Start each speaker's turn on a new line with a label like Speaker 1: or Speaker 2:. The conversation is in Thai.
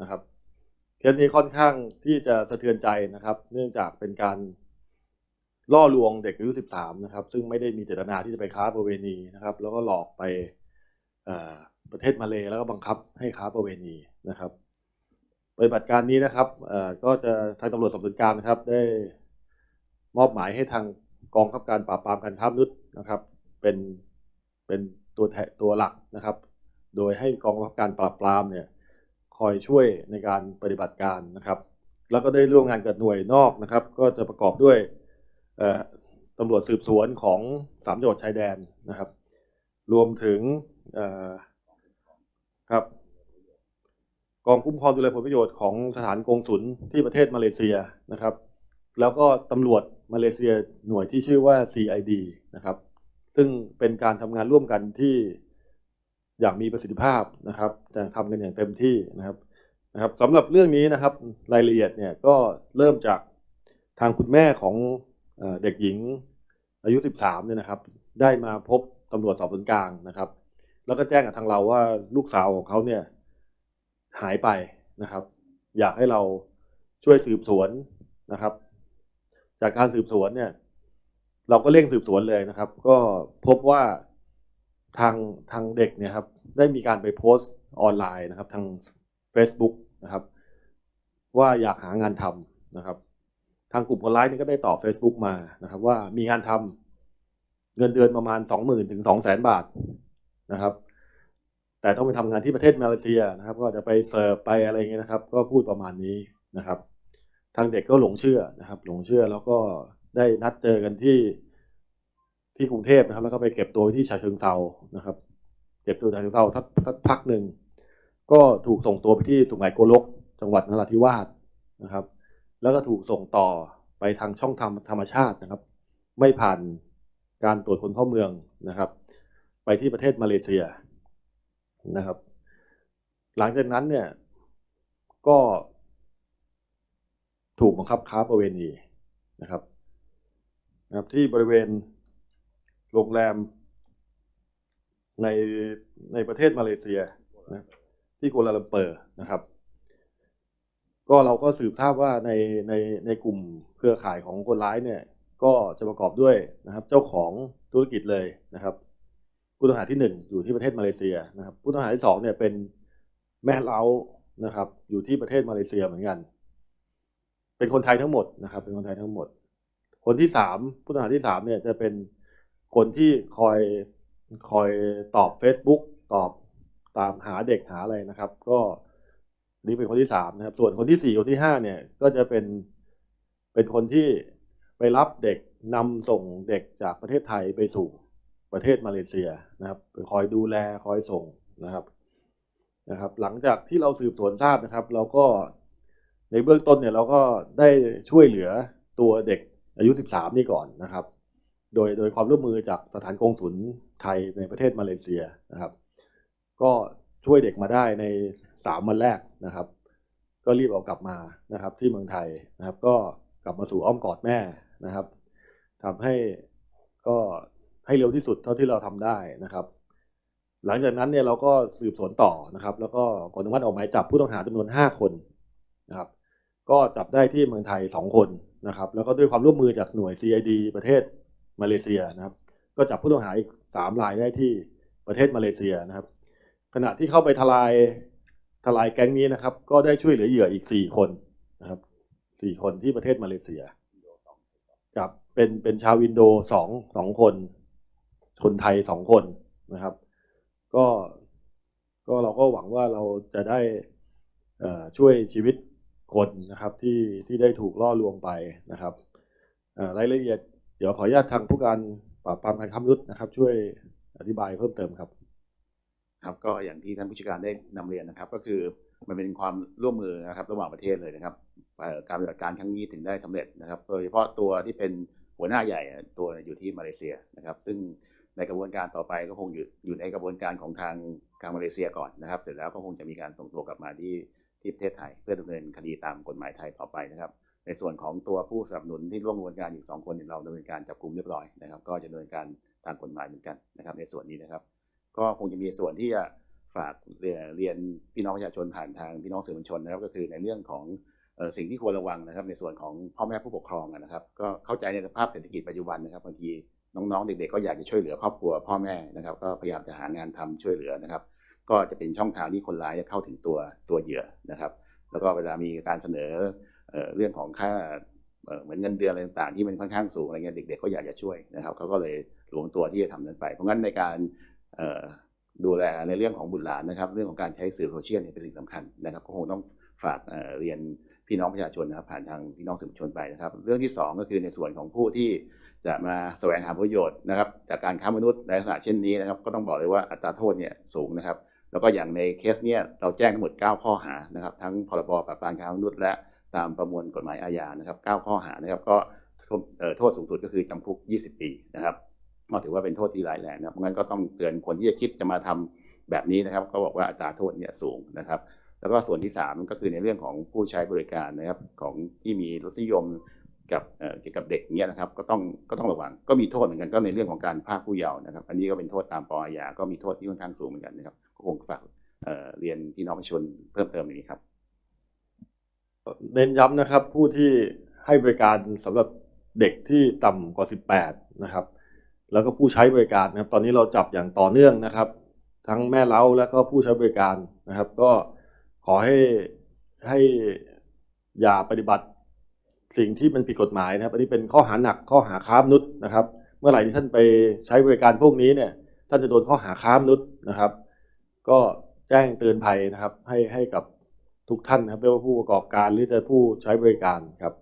Speaker 1: นะครับเคสนี้ค่อนข้างที่จะสะเทือนใจนะครับ เนื่องจากเป็นการล่อลวงเด็กอายุ 13 นะครับ ซึ่งไม่ได้มีเจตนาที่จะไปค้าประเวณีนะครับ แล้วก็หลอกไปประเทศมาเลแล้วก็บังคับให้ค้าประเวณีนะครับปฏิบัติการนี้นะครับก็จะทางตำรวจสอบสวนกลางนะครับ ได้มอบหมายให้ทางกองคับการปราบปรามการค้ามนุษย์นะครับ เป็นเป็นตัวแทนตัวหลักนะครับ โดยให้กองบังคับการปราบปรามเนี่ย คอยช่วยในการปฏิบัติการนะครับ แล้วก็ได้ร่วมงานกับหน่วยนอกนะครับ ก็จะประกอบด้วยตำรวจสืบสวนของสามจังหวัดชายแดนนะครับ รวมถึงครับกองคุ้มครองดูแลผลประโยชน์ของสถานกงศุลที่ประเทศมาเลเซียนะครับ แล้วก็ตำรวจมาเลเซียหน่วยที่ชื่อว่า CID นะครับ ซึ่งเป็นการทำงานร่วมกันที่ อย่างมีประสิทธิภาพนะครับแต่ทำกันอย่างเต็มที่นะครับนะครับสำหรับเรื่องนี้นะครับรายละเอียดเนี่ยก็เริ่มจากทางคุณแม่ของเอ่อเด็กหญิงอายุ 13เนี่ยนะครับ ได้มาพบตำรวจสอบสวนกลางนะครับ แล้วก็แจ้งกับทางเราว่าลูกสาวของเขาเนี่ยหายไปนะครับ อยากให้เราช่วยสืบสวนนะครับ จากการสืบสวนเนี่ย เราก็เร่งสืบสวนเลยนะครับ ก็พบว่า ทางทางเด็กเนี่ยครับได้มีการไปโพสต์ออนไลน์นะครับ ทาง Facebook นะครับ ว่าอยากหางานทำนะครับ ทางกลุ่มคนร้ายนี่ก็ได้ตอบ Facebook มานะครับ ว่ามีงานทำเงินเดือนประมาณสองหมื่นถึงสองแสนบาทนะครับ แต่ต้องไปทำงานที่ประเทศมาเลเซียนะครับ ก็จะไปเสิร์ฟไปอะไรเงี้ยนะครับ ก็พูดประมาณนี้นะครับ ทางเด็กก็หลงเชื่อนะครับ หลงเชื่อแล้วก็ได้นัดเจอกันที่ ที่กรุงเทพนะครับ แล้วก็ไปเก็บตัวที่ฉะเชิงเซานะครับ เก็บตัวฉะเชิงเซาสักสักพักหนึ่งก็ถูกส่งตัวไปที่สุไหงโกลก จังหวัดนราธิวาสนะครับ แล้วก็ถูกส่งต่อไปทางช่องทางธรรมชาตินะครับ ไม่ผ่านการตรวจคนเข้าเมืองนะครับ ไปที่ประเทศมาเลเซียนะครับ หลังจากนั้นเนี่ยก็ถูกบังคับค้าประเวณีนะครับนะครับ ที่บริเวณ โรงแรมในในประเทศมาเลเซียนะที่กัวลาลัมเปอร์นะครับ ก็เราก็สืบทราบว่าในในในกลุ่มเครือข่ายของคนร้ายเนี่ย ก็จะประกอบด้วยนะครับ เจ้าของธุรกิจเลยนะครับผู้ต้องหาที่หนึ่งอยู่ที่ประเทศมาเลเซียนะครับผู้ต้องหาที่สองเนี่ยเป็นแม่เล้านะครับ อยู่ที่ประเทศมาเลเซียเหมือนกัน เป็นคนไทยทั้งหมดนะครับ เป็นคนไทยทั้งหมด คนที่สามผู้ต้องหาที่สามเนี่ยจะเป็น คนที่คอยคอยตอบ Facebook ตอบตามหาเด็กหาอะไรนะครับ ก็นี่เป็นคนที่สามนะครับ ส่วนคนที่สี่คนที่ห้าเนี่ยก็จะเป็นเป็นคนที่ไปรับเด็กนำส่งเด็กจากประเทศไทยไปสู่ประเทศมาเลเซียนะครับคอยดูแลคอยส่งนะครับนะครับ หลังจากที่เราสืบสวนทราบนะครับ เราก็ในเบื้องต้นเนี่ยเราก็ได้ช่วยเหลือตัวเด็กอายุ 13 นี่ก่อนนะครับ โดยโดยความร่วมมือจากสถานกงศุลไทยในประเทศมาเลเซียนะครับ ก็ช่วยเด็กมาได้ใน 3 วันแรกนะครับ ก็รีบเอากลับมานะครับ ที่เมืองไทยนะครับ ก็กลับมาสู่อ้อมกอดแม่นะครับทำให้ก็ให้เร็วที่สุดเท่าที่เราทำได้นะครับ หลังจากนั้นเนี่ยเราก็สืบสวนต่อนะครับ แล้วก็ขออนุมัติออกหมายจับผู้ต้องหาจำนวน 5 คนนะครับ ก็จับได้ที่เมืองไทย 2 คนนะครับ แล้วก็ด้วยความร่วมมือจากหน่วย CID ประเทศ มาเลเซียนะครับ ก็จับผู้ต้องหาอีก3รายได้ที่ประเทศมาเลเซียนะครับ ขณะที่เข้าไปทลายทลายแก๊งนี้นะครับ ก็ได้ช่วยเหลือเหยื่ออีก4คนนะครับ4คนที่ประเทศมาเลเซียกับเป็นเป็นชาวอินโดสองสองคน คนไทยสองคนนะครับ ก็ก็เราก็หวังว่าเราจะได้ช่วยชีวิตคนนะครับที่ที่ได้ถูกล่อลวงไปนะครับรายละเอียด เดี๋ยวขออนุญาตทางผู้การปราบปรามการค้ามนุษย์นะครับ ช่วยอธิบายเพิ่มเติมครับ
Speaker 2: ครับก็อย่างที่ท่านผู้จัดการได้นำเรียนนะครับ ก็คือมันเป็นความร่วมมือนะครับ ระหว่างประเทศเลยนะครับการปฏิบัติการครั้งนี้ถึงได้สำเร็จนะครับ โดยเฉพาะตัวที่เป็นหัวหน้าใหญ่ตัวอยู่ที่มาเลเซียนะครับ ซึ่งในกระบวนการต่อไปก็คงอยู่อยู่ในกระบวนการของทางทางมาเลเซียก่อนนะครับ เสร็จแล้วก็คงจะมีการส่งตัวกลับมาที่ที่ประเทศไทย เพื่อดำเนินคดีตามกฎหมายไทยต่อไปนะครับ ในส่วนของตัวผู้สนับสนุนที่ร่วมกระบวนการอีกสองคนเราดำเนินการจับกลุ่มเรียบร้อยนะครับ ก็จะดำเนินการตามกฎหมายเหมือนกันนะครับ ในส่วนนี้นะครับ ก็คงจะมีส่วนที่จะฝากเรียนพี่น้องประชาชนผ่านทางพี่น้องสื่อมวลชนนะครับ ก็คือในเรื่องของสิ่งที่ควรระวังนะครับ ในส่วนของพ่อแม่ผู้ปกครองนะครับ ก็เข้าใจในสภาพเศรษฐกิจปัจจุบันนะครับบางทีน้องๆเด็กๆก็อยากจะช่วยเหลือครอบครัวพ่อแม่นะครับ ก็พยายามจะหางานทำช่วยเหลือนะครับ ก็จะเป็นช่องทางที่คนร้ายจะเข้าถึงตัวตัวเหยื่อนะครับ แล้วก็เวลามีการเสนอ เเรื่องของค่าเหมือนเงินเดือนอะไรต่างๆที่มันค่อนข้างสูงอะไรเงี้ยเด็กๆก็อยากจะช่วยนะครับเขาก็เลยรวมตัวที่จะทำนั้นไป เพราะงั้นในการดูแลในเรื่องของบุตรหลานนะครับ เรื่องของการใช้สื่อโซเชียลเนี่ยเป็นสิ่งสำคัญนะครับ ก็คงต้องฝากเเรียนพี่น้องประชาชนนะครับผ่านทางพี่น้องสื่อมวลชนไปนะครับ เรื่องที่สองก็คือในส่วนของผู้ที่จะมาแสวงหาประโยชน์นะครับ จากการค้ามนุษย์ในลักษณะเช่นนี้นะครับ ก็ต้องบอกเลยว่าอัตราโทษเนี่ยสูงนะครับ แล้วก็อย่างในเคสเนี้ยเราแจ้งทั้งหมด 9 ข้อหานะครับ ทั้งพรบปราบปรามการค้ามนุษย์และ ตามประมวลกฎหมายอาญานะครับ9ข้อหานะครับก็โทษสูงสุดก็คือจำคุก 20 ปีนะครับก็ถือว่าเป็นโทษที่ร้ายแรงนะครับเพราะงั้นก็ต้องเตือนคนที่จะคิดจะมาทำแบบนี้นะครับ ก็บอกว่าอัตราโทษเนี่ยสูงนะครับ แล้วก็ส่วนที่ 3 ก็คือในเรื่องของผู้ใช้บริการนะครับของที่มีรสนิยมกับเกี่ยวกับเด็กเนี้ยนะครับก็ต้องก็ต้องระวังก็มีโทษเหมือนกันก็ในเรื่องของการพาผู้เยาว์นะครับ อันนี้ก็เป็นโทษตามปอาญาก็มีโทษที่ค่อนข้างสูงเหมือนกันนะครับก็คงฝากเอ่อเรียนพี่น้องประชาชนเพิ่มเติมอย่างนี้ครับ
Speaker 1: เน้นย้ำนะครับผู้ที่ให้บริการสำหรับเด็กที่ต่ำกว่า 18 นะครับ แล้วก็ผู้ใช้บริการนะครับ ตอนนี้เราจับอย่างต่อเนื่องนะครับ ทั้งแม่เล้าและก็ผู้ใช้บริการนะครับ ก็ขอให้ให้อย่าปฏิบัติสิ่งที่มันผิดกฎหมายนะครับ อันนี้เป็นข้อหาหนักข้อหาค้ามนุษย์นะครับ เมื่อไหร่ที่ท่านไปใช้บริการพวกนี้เนี่ย ท่านจะโดนข้อหาค้ามนุษย์นะครับ ก็แจ้งเตือนภัยนะครับ ให้ให้กับ ทุกท่านนะครับไม่ว่าผู้ประกอบการหรือจะผู้ใช้บริการครับ